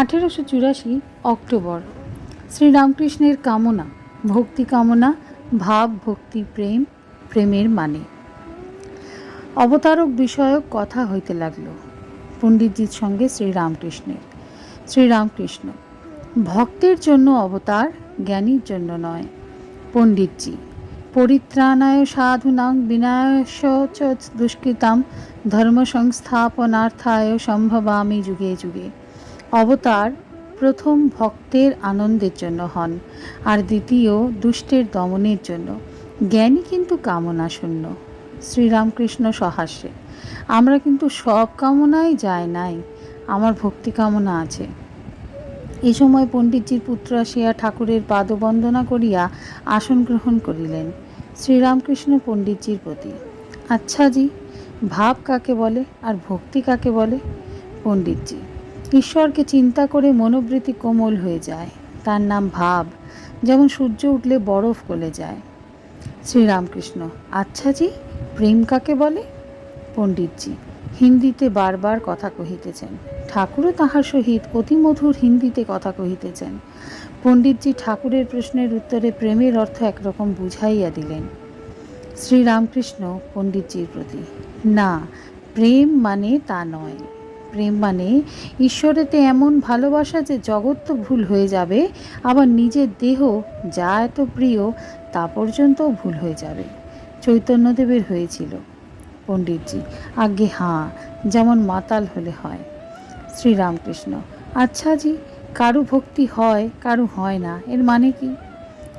আঠেরোশো চুরাশি অক্টোবর। শ্রীরামকৃষ্ণের কামনা, ভক্তি কামনা, ভাব, ভক্তি, প্রেম, প্রেমের মানে। অবতারক বিষয়ক কথা হইতে লাগল পণ্ডিতজির সঙ্গে শ্রীরামকৃষ্ণের। শ্রীরামকৃষ্ণ, ভক্তের জন্য অবতার জ্ঞানীর জন্য নয়। পণ্ডিতজি, পরিত্রাণায় সাধুনাং বিনাশ চ দুষ্কৃতাম ধর্ম সংস্থাপনার্থায় সম্ভবামি যুগে যুগে। অবতার প্রথম ভক্তের আনন্দের জন্য হন আর দ্বিতীয় দুষ্টের দমনের জন্য। জ্ঞানী কিন্তু কামনা শূন্য শ্রীরামকৃষ্ণ সহাস্যে, আমরা কিন্তু সব কামনাই যায় নাই, আমার ভক্তি কামনা আছে। এ সময় পণ্ডিতজির পুত্র আসিয়া ঠাকুরের পাদবন্দনা করিয়া আসন গ্রহণ করিলেন শ্রীরামকৃষ্ণ পণ্ডিতজির প্রতি। আচ্ছা জি, ভাব কাকে বলে আর ভক্তি কাকে বলে? পণ্ডিতজি ঈশ্বরকে চিন্তা করে মনোবৃত্তি কোমল হয়ে যায়। তার নাম ভাব, যেমন সূর্য উঠলে বরফ গলে যায়। শ্রীরামকৃষ্ণ আচ্ছা জি, প্রেম কাকে বলে? পণ্ডিতজি, হিন্দিতে বারবার কথা কহিতেছেন। ঠাকুরও তাহার সহিত অতি মধুর হিন্দিতে কথা কহিতেছেন। পণ্ডিতজি ঠাকুরের প্রশ্নের উত্তরে প্রেমের অর্থ একরকম বুঝাইয়া দিলেন। শ্রীরামকৃষ্ণ, পণ্ডিতজির প্রতি, না, প্রেম মানে তা নয়। প্রেম মানে? ঈশ্বরেতে এমন ভালোবাসা যে জগৎ তো ভুল হয়ে যাবে, আবার নিজের দেহ যা এত প্রিয় তা পর্যন্তও ভুল হয়ে যাবে। চৈতন্যদেবের হয়েছিল। পণ্ডিতজি, আজ্ঞে হাঁ, যেমন মাতাল হলে হয়। শ্রীরামকৃষ্ণ আচ্ছা জি, কারু ভক্তি হয়, কারু হয় না, এর মানে কি?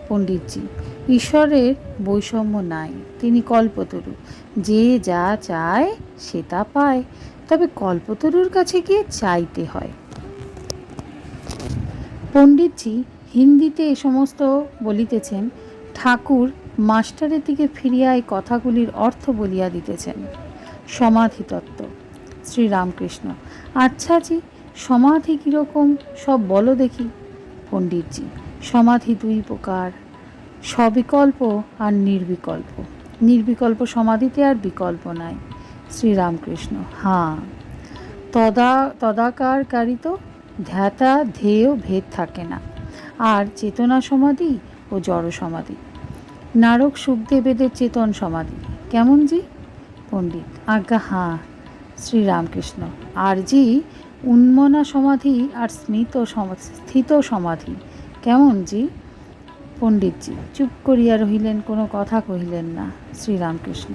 পণ্ডিতজি, ঈশ্বরের বৈষম্য নাই, তিনি কল্পতরু, যে যা চায়, সে তা পায়। তবে কল্পতরুর কাছে গিয়ে চাইতে হয়। পণ্ডিতজি হিন্দিতে এ সমস্ত বলিতেছেন, ঠাকুর মাস্টারের দিকে ফিরিয়া এই কথাগুলির অর্থ বলিয়া দিতেছেন। সমাধি তত্ত্ব শ্রীরামকৃষ্ণ আচ্ছা জি, সমাধি কীরকম, সব বলো দেখি। পণ্ডিতজি, সমাধি দুই প্রকার, সবিকল্প আর নির্বিকল্প। নির্বিকল্প সমাধিতে আর বিকল্প নাই। শ্রীরামকৃষ্ণ হাঁ তদা তদাকারকারী তো ধ্যাতা ধেয় ভেদ থাকে না। আর চেতনা সমাধি ও জড় সমাধি। নারক সুখদেবেদের চেতন সমাধি। কেমন জি? পণ্ডিত আজ্ঞা হাঁ শ্রীরামকৃষ্ণ। আর জি, উন্মনা সমাধি আর স্মিত স্থিত সমাধি। কেমন জি? পণ্ডিতজি, চুপ করিয়া রহিলেন, কোনো কথা কহিলেন না শ্রীরামকৃষ্ণ।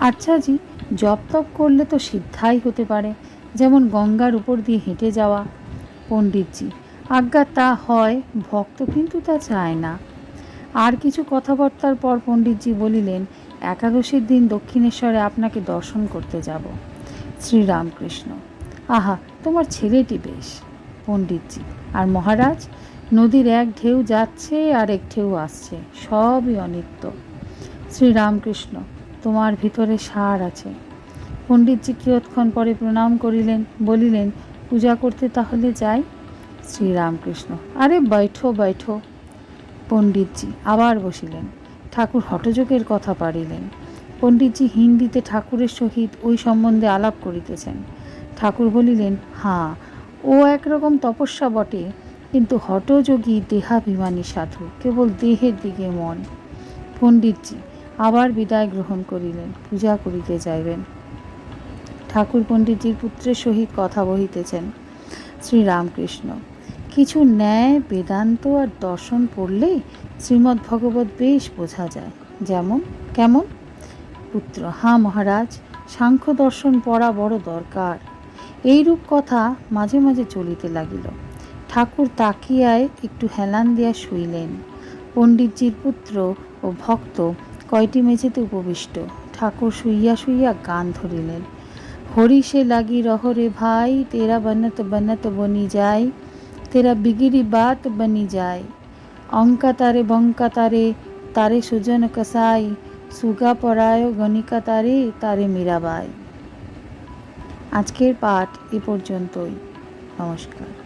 আচ্ছা জি জপ তপ করলে তো সিদ্ধাই হতে পারে, যেমন গঙ্গার উপর দিয়ে হেঁটে যাওয়া। পণ্ডিতজি, আজ্ঞা তা হয়, ভক্ত কিন্তু তা চায় না। আর কিছু কথাবার্তার পর পণ্ডিতজি বলিলেন, একাদশীর দিন দক্ষিণেশ্বরে আপনাকে দর্শন করতে যাব। শ্রীরামকৃষ্ণ, আহা, তোমার ছেলেটি বেশ। পণ্ডিতজি, আর মহারাজ? নদীর এক ঢেউ যাচ্ছে, আর এক ঢেউ আসছে। সবই অনিত্য। শ্রীরামকৃষ্ণ, তোমার ভিতরে সার আছে। পণ্ডিতজি কিয়ৎক্ষণ পরে প্রণাম করিলেন, বলিলেন, পূজা করতে তাহলে যাই? শ্রীরামকৃষ্ণ, আরে বৈঠো বৈঠো। পণ্ডিতজি আবার বসিলেন, ঠাকুর হঠযোগের কথা পারিলেন পণ্ডিতজি হিন্দিতে ঠাকুরের সহিত ওই সম্বন্ধে আলাপ করিতেছেন। ঠাকুর বলিলেন হাঁ ও একরকম তপস্যা বটে। কিন্তু হঠযোগী দেহাভিমানী সাধু কেবল দেহের দিকে মন। পণ্ডিতজি আবার বিদায় গ্রহণ করিলেন, পূজা করিতে যাইবেন। ঠাকুর পণ্ডিতজির পুত্রের সহিত কথা বহিতেছেন শ্রীরামকৃষ্ণ, কিছু ন্যায়, বেদান্ত আর দর্শন পড়লে শ্রীমদ্ ভগবত বেশ বোঝা যায়। যেমন, কেমন? পুত্র, হাঁ মহারাজ, সাংখ্য দর্শন পড়া বড় দরকার। এইরূপ কথা মাঝে মাঝে চলিতে লাগিল। ঠাকুর তাকিয়ায় একটু হেলান দিয়া শুইলেন। পণ্ডিতজির পুত্র ও ভক্ত কয়টি মেঝেতে উপবিষ্ট। ঠাকুর শুইয়া শুইয়া গান ধরিলেন। হরি সে লাগি রহরে ভাই, তেরা বনত বনত বনি যায়, তেরা বিগিরি বাত বনি যায়। অঙ্কা তারে বঙ্কা তারে তারে সুজন কসাই, সুগা পরায় গণিকা তারে তারে মীরাবাই। আজকের পাঠ এ পর্যন্তই। নমস্কার।